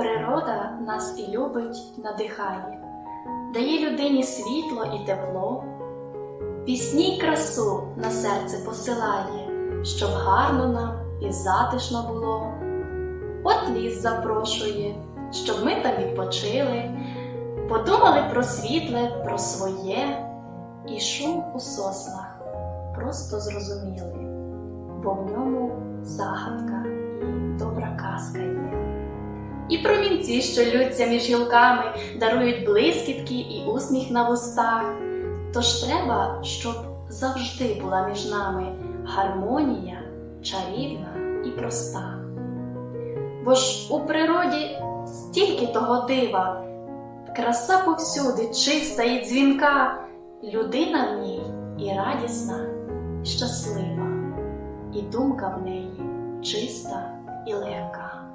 Природа нас і любить, надихає, дає людині світло і тепло, пісні й красу на серце посилає, щоб гарно нам і затишно було. От ліс запрошує, щоб ми там відпочили, подумали про світле, про своє, і шум у соснах просто зрозуміли, бо в ньому загадка І промінці, що лються між гілками, дарують блискітки і усміх на вустах. Тож треба, щоб завжди була між нами гармонія чарівна і проста. Бо ж у природі стільки того дива, краса повсюди чиста і дзвінка, людина в ній і радісна, і щаслива, і думка в неї чиста і легка.